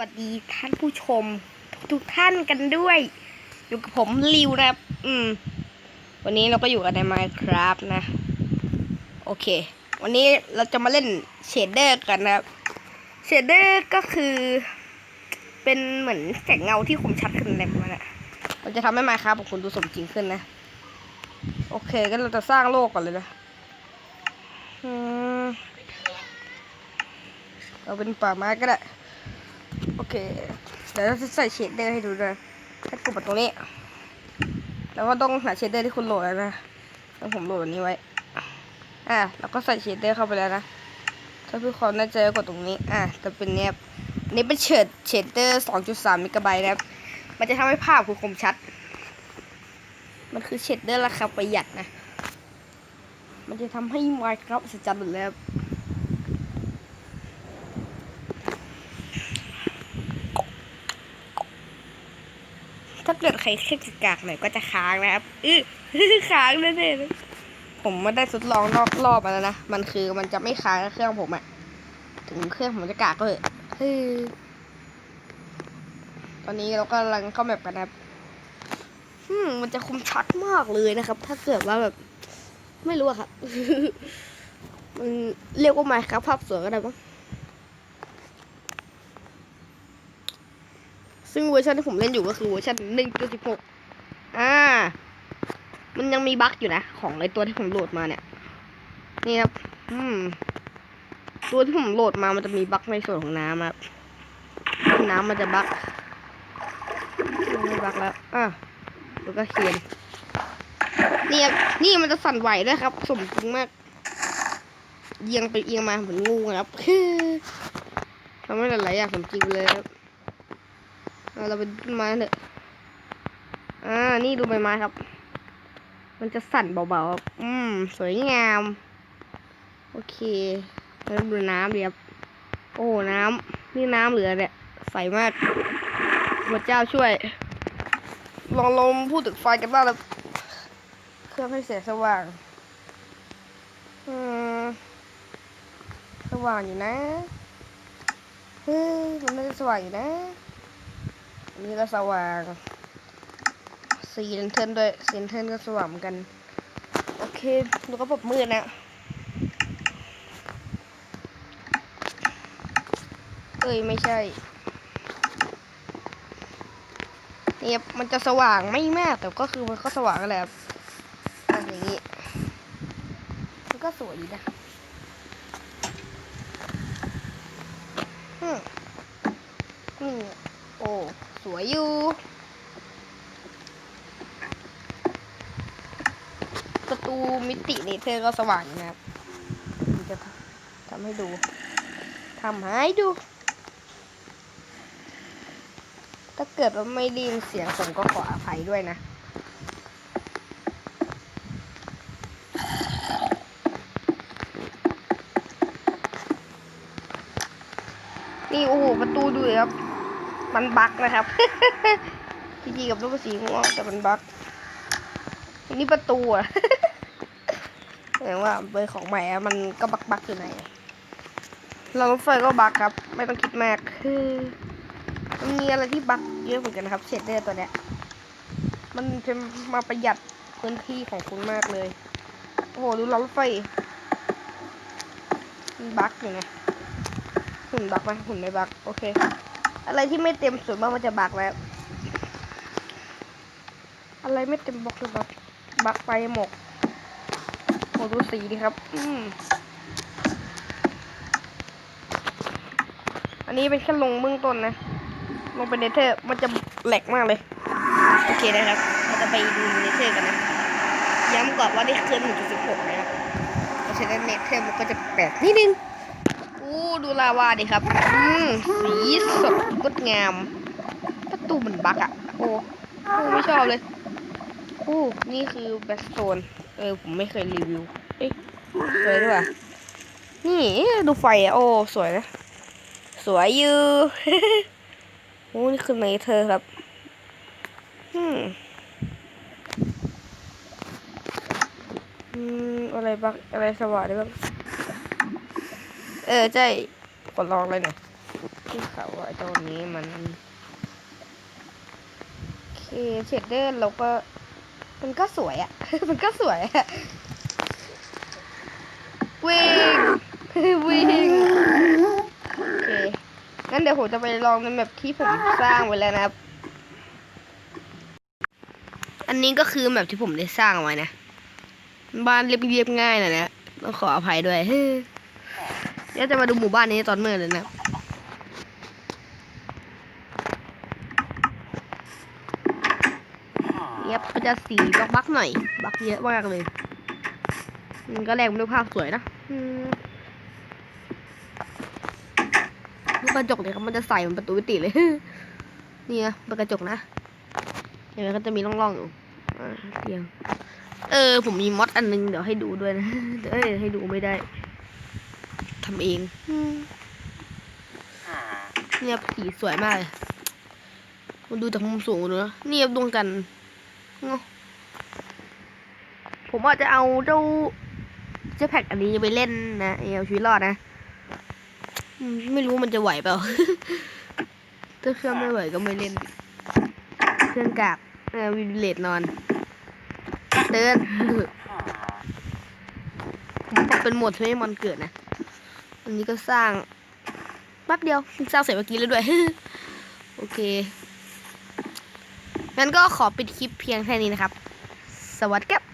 สวัสดีท่านผู้ชม ทุกท่านกันด้วย อยู่กับผมริวนะครับ อืม วันนี้เราก็อยู่กันใน Minecraft นะ โอเค วันนี้เราจะมาเล่นเชดเดอร์กันนะครับเชดเดอร์ก็คือ เป็นเหมือนแสงเงาที่คมชัดขึ้นอะไรประมาณนั้นมันจะทำให้ Minecraft ของคุณดูสมจริงขึ้นนะ โอเคก็เราจะสร้างโลกก่อนเลยนะอืมเอาเป็นป่าไม้ก็ได้ เค เดี๋ยวเราจะใส่เชดเดอร์ให้ดูด้วยให้กดมตรงนี้ แล้วก็ต้องหาเชดเดอร์ที่คุณโหลดแล้วนะแล้วผมโหลดอันนี้ไว้ อะแล้วก็ใส่เชดเดอร์เข้าไปแล้วนะ ถ้าเพื่อความน่ใจก็กดตรงนี้ อะแต่เป็นเนี้ยนนี้เป็นเชดเชดเดอร์2.3เมกะไบต์นะครับ มันจะทำให้ภาพคุณคมชัด มันคือเชดเดอร์ราคาประหยัดนะ มันจะทำให้ไมค์ครับสัจจ์หมดเลยครับ ถ้าเกิดใครเครื่องกากหน่อยก็จะค้างนะครับอื้อค้างแน่ๆเลยผมมาได้ทดลองรอบรอบมาแล้วนะ มันคือมันจะไม่ค้างเครื่องผมอะถึงเครื่องผมจะกากก็เถอะเฮ้ตอนนี้เรากำลังเข้าแมปกันนะครับอืมมันจะคมชัดมากเลยนะครับ ถ้าเกิดว่าแบบ ไม่รู้อะครับมันเรียกว่าไมค์ครับภาพสวยก็ได้บ้า ซึ่งเวอร์ชันที่ผมเล่นอยู่ก็คือเวอร์ชันหนึ่งจุดสิบหกอ่า มันยังมีบั๊กอยู่นะ ของไอตัวที่ผมโหลดมาเนี่ย นี่ครับ อืม ตัวที่ผมโหลดมามันจะมีบั๊กในส่วนของน้ำครับ น้ำมันจะบั๊กไม่บั๊กแล้ว อะแล้วก็เขียนนี่ครับนี่มันจะสั่นไหวด้วยครับ สมจริงมาก เอียงไปเอียงมาเหมือนงูครับทำให้หลายๆอย่างสมจริงเลยครับ เราเป็นต้นไม้เถอะอ่า นี่ดูใบไม้ครับ มันจะสั่นเบาๆครับอืม สวยงาม โอเคแล้วดูน้ำดิครับโอ้ น้ำ นี่น้ำเหลือเนี่ย ใสมากพระเจ้าช่วย ลองลงพูดถึงไฟกันบ้างแล้ว เครื่องให้เสียงสว่าง อืม สว่างอยู่นะ เฮ้ย มันไม่ได้สว่างอยู่นะ นนี้ก็สว่างสีเลนเทิร์นด้วยสีเลนเทิร์นก็สว่างเหมือนกัน โอเคดูก็ปรับมืดนะเอ้ยไม่ใช่เนี่ยมันจะสว่างไม่มากแต่ก็คือมันก็สว่างแหละครับอย่างนี้มันก็สวยดีนะอืมนี่โอ้ วยอยู่ ประตูมิติเนเธอร์ก็สว่างนะครับจะทำให้ดูทำให้ดู ถ้าเกิดว่าไม่ด้ยินเสียงผมก็ขออภัยด้วยนะนี่โอ้โหประตูดูเลยครับ มันบั๊กนะครับจริงๆกับลูกสีม่วงแต่มันบั๊กนนี้ประตูอะแสดงว่าเบอร์ของใหม่อะมันก็บักบักอยู่ไหนเรารถไฟก็บักครับ ไม่ต้องคิดมากคือมันมีอะไรที่บักเยอะเหมือนกันนะครับเชดเดอร์ตัวเนี้ยมันจะมาประหยัดพื้นที่ของคุณมากเลย โอ้โหดูรถไฟมันบักอยู่ไงหุ่นบักไหมหุ่นไม่บักโอเค อะไรที่ไม่เต็มส่วนมากมันจะบักแล้ว อะไรไม่เต็มบล็อกเลยบักบักไปหมกโอ้ดูสีดิครับ อืมอันนี้เป็นแค่ลงเบื้องต้นนะ ลงไปเนเธอร์มันจะแหลกมากเลย โอเคนะครับ เราจะไปดูเนเธอร์กันนะ ย้ำก่อนว่านี่คือ1.16นะครับเพราะฉะนั้นเนเธอร์มันก็จะแปลกนิดนึง อู้ดูลาวาดิครับ อืมสีสดงดงาม ประตูมันบักอะโอ้โอ้ไม่ชอบเลยโอ้นี่คือแบ็กสโตนเออ ผมไม่เคยรีวิว เอ๊ะสวยด้วยนี่ดูไฟอะโอ้ สวยนะ สวยอยู่โอ้นี่คือเนเธอครับ อืมอืมอะไรบ้างอะไรสว่างได้บ้าง เออใช่กดลองเลยหน่อยที่เขาว่าไอ้ตัวนี้มันโอเคเชดเดอร์เราก็ มันก็สวยอะ มันก็สวยอะวิ่งวิ่งโอเคงั้นเดี๋ยวผมจะไปลองในแบบที่ผมสร้างไว้แล้วนะครับ อันนี้ก็คือแบบที่ผมได้สร้างเอาไว้นะ บ้านเรียบๆง่ายหน่อยนะต้องขออภัยด้วยเดี๋ยวจะมาดูหมู่บ้านนี้ตอนเมื่อเลยนะเย็บก็จะสีบักบักๆหน่อย บักเยอะมากเลยมันก็แรงด้วยภาพสวยนะอืมลูกกระจกเนี่ยครับมันจะใส่เหมันประตูวิติเลยนี่นะเป็นกระจกนะเห็นไหมก็จะมีร่องๆอยู่อ่าเตียงเออ ผมมีมอดอันนึงเดี๋ยวให้ดูด้วยนะเดี๋ยวเอ้ยให้ดูไม่ได้ ทำเองอืมเนี่ยสีสวยมากเลยมันดูจากมุมสูงดูนะเนี่ยดวงกันทร์เนอะผมอาจจะเอาเจ้าเจ้าแพ็กอันนี้ไปเล่นนะเอาชีวิตรอดนะอืมไม่รู้มันจะไหวเปล่า ถ้าเครื่องไม่ไหวก็ไม่เล่น เครื่องกากเออวินเลดนอนเตือนผมปรับเป็นโหมดให้มันเกิดนะ อันนี้ก็สร้างแป๊บเดียวสร้างเสร็จเมื่อกี้แล้วด้วย โอเค งั้นก็ขอปิดคลิปเพียงแค่นี้นะครับ สวัสดีครับ